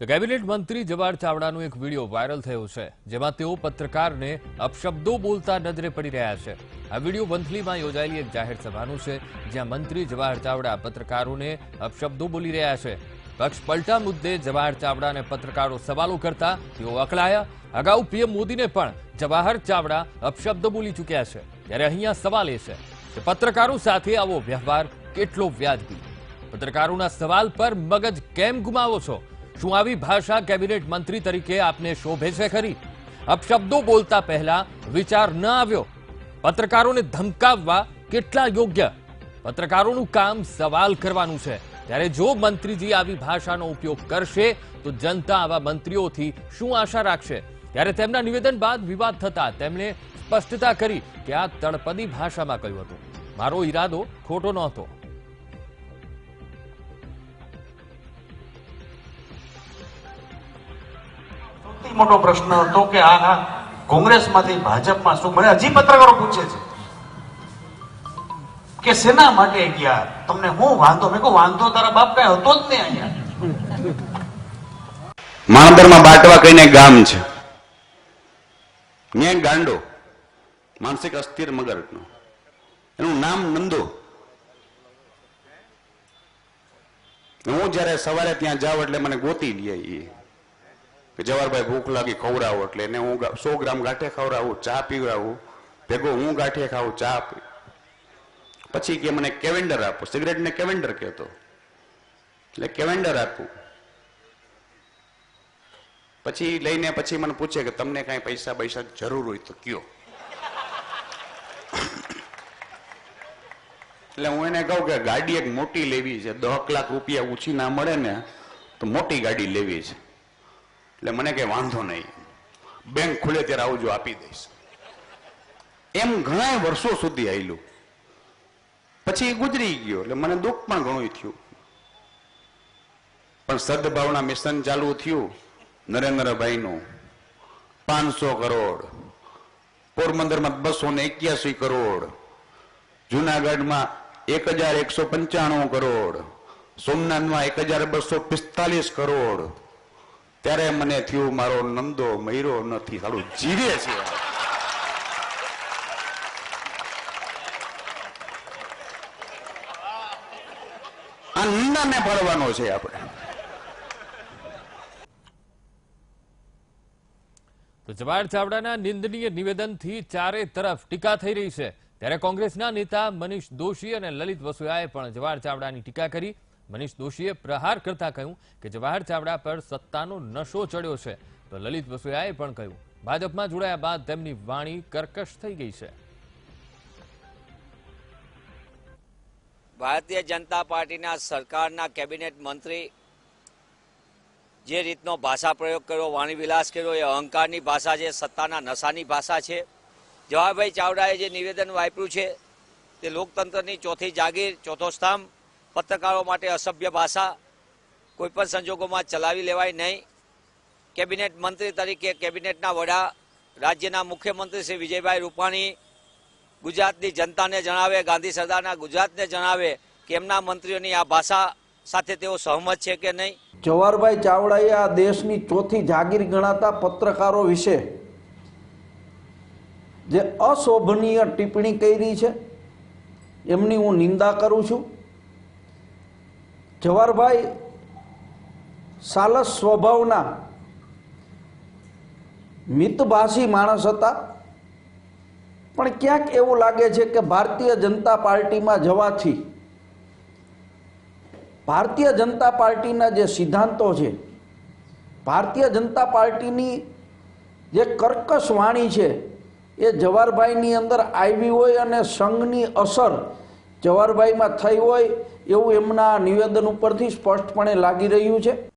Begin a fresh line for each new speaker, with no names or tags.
તો કેબિનેટ મંત્રી જવાહર ચાવડાનો એક વીડિયો વાયરલ થયો છે, જેમાં તેઓ પત્રકારને અપશબ્દો બોલતા નજરે પડી રહ્યા છે. આ વીડિયો વંથલીમાં યોજાયેલી એક જાહેર સભાનું છે, જ્યાં મંત્રી જવાહર ચાવડા પત્રકારોને અપશબ્દો બોલી રહ્યા છે. પક્ષ પલટા મુદ્દે જવાહર ચાવડાને પત્રકારો સવાલો કરતા તેઓ અકળાયા. અગાઉ પીએમ મોદીને પણ જવાહર ચાવડા અપશબ્દો બોલી ચૂક્યા છે, ત્યારે અહીંયા સવાલ એ છે કે પત્રકારો સાથે આવો વ્યવહાર કેટલો વ્યાજબી? પત્રકારોના સવાલ પર મગજ કેમ ગુમાવો છો? શું આવી ભાષા કેબિનેટ મંત્રી તરીકે આપને શોભે છે ખરી? અપશબ્દો બોલતા પહેલા વિચાર ન આવ્યો. પત્રકારોને ધમકાવવા કેટલા યોગ્ય? પત્રકારોનું કામ સવાલ કરવાનું છે. ત્યારે જો મંત્રીજી આવી ભાષાનો ઉપયોગ કરશે, તો જનતા આવા મંત્રીઓથી શું આશા રાખશે? ત્યારે તેમના નિવેદન બાદ વિવાદ થતા તેમણે સ્પષ્ટતા કરી કે આ તળપદી ભાષામાં કહ્યું હતું. મારો ઈરાદો ખોટો નહોતો.
સૌથી મોટો પ્રશ્ન હતો કે આ કોંગ્રેસમાંથી ભાજપમાં શું મને હજી પત્રકારો પૂછે છે કે શેના માટે ગયા? તમને હું વાંધો? મેં કહું, વાંધો તારા બાપ કઈ હતો જ નહીં અહીંયા.
માણદરમાં બાટવા કહીને ગામ છે. ન્યાય ગાંડો, માનસિક અસ્થિર મગરનો. એનું નામ નંદો. હું જયારે સવારે ત્યાં જાઉં એટલે મને ગોતી લે ઈ. કે જવારભાઈ ભૂખ લાગી ખવડાવો એટલે એને હું સો ગ્રામ ગાંઠે ખવડાવું, ચા પીવડાવું, ભેગો હું ગાંઠે ખાવું ચા પી. પછી કે મને કેવેન્ડર આપો, સિગરેટને કેવેન્ડર કહેતો. એટલે કેવેન્ડર આપું. પછી લઈને પછી મને પૂછે કે તમને કાંઈ પૈસા પૈસા જરૂર હોય તો કયો. એટલે હું એને કહું કે ગાડી એક મોટી લેવી છે દસ લાખ રૂપિયા ઓછી ના મળે ને, તો મોટી ગાડી લેવી છે. એટલે મને કઈ વાંધો નહીં. બેંક ખુલે ત્યારે આવજો આપી દઈશ. એમ ઘણા વર્ષો સુધી આવેલું પછી ગુજરી ગયો, એટલે મને દુઃખ પણ ઘણું થયું. પણ સદભાવના મિશન ચાલુ થયું, નરેન્દ્રભાઈનું. પાંચસો કરોડ. પોરબંદરમાં બસો ને એક્યાસી કરોડ. જુનાગઢમાં એક હજાર એકસો પંચાણું કરોડ. સોમનાથમાં એક હજાર બસો પિસ્તાલીસ કરોડ. ત્યારે મને થયું મારો નંદો મયરો નથી. સારું, જીવે છે. ભરવાનો છે આપણે.
તો જવાહર ચાવડાના નિંદનીય નિવેદનથી ચારે તરફ ટીકા થઈ રહી છે. ત્યારે કોંગ્રેસના નેતા મનીષ દોશી અને લલિત વસુયાએ પણ જવાહર ચાવડાની ટીકા કરી. મનીષ દોશીએ પ્રહાર કરતા કહ્યું કે જવાહર ચાવડા પર સત્તાનો નશો ચડ્યો છે. તો લલિત વસોયાએ પણ કહ્યું, ભાજપમાં જોડાયા બાદ તેમની વાણી કર્કશ થઈ ગઈ છે.
ભારતીય જનતા પાર્ટીના સરકારના કેબિનેટ મંત્રી જે રીતનો ભાષા પ્રયોગ કર્યો વાણી વિલાસ કર્યો, એ અહંકારની ભાષા છે, સત્તાના નશાની ભાષા છે. જવાહરભાઈ ચાવડાએ જે નિવેદન વાપર્યું છે, તે લોકતંત્રની ચોથી જાગીર, ચોથો સ્તંભ પત્રકારો માટે અસભ્ય ભાષા કોઈ પણ સંજોગોમાં ચલાવી લેવાય નહીં. કેબિનેટ મંત્રી તરીકે કેબિનેટના વડા રાજ્યના મુખ્યમંત્રી શ્રી વિજયભાઈ રૂપાણી ગુજરાતની જનતાને જણાવે, ગાંધી સરદારના ગુજરાતને જણાવે કે એમના મંત્રીઓની આ ભાષા સાથે તેઓ સહમત છે કે નહીં.
જવાહરભાઈ ચાવડાએ આ દેશની ચોથી જાગીર ગણાતા પત્રકારો વિશે જે અશોભનીય ટિપ્પણી કરી છે, એમની હું નિંદા કરું છું. જવાહરભાઈ, સાલસ સ્વભાવના મિતભાષી માણસ હતા. પણ ક્યાંક એવું લાગે છે કે ભારતીય જનતા પાર્ટીમાં જવાથી ભારતીય જનતા પાર્ટીના જે સિદ્ધાંતો છે, ભારતીય જનતા પાર્ટીની જે કર્કશ વાણી છે, એ જવાહરભાઈની અંદર આવી હોય અને સંઘની અસર જવાહરભાઈમાં થઈ હોય એવું એમના નિવેદન ઉપરથી સ્પષ્ટપણે લાગી રહ્યું છે?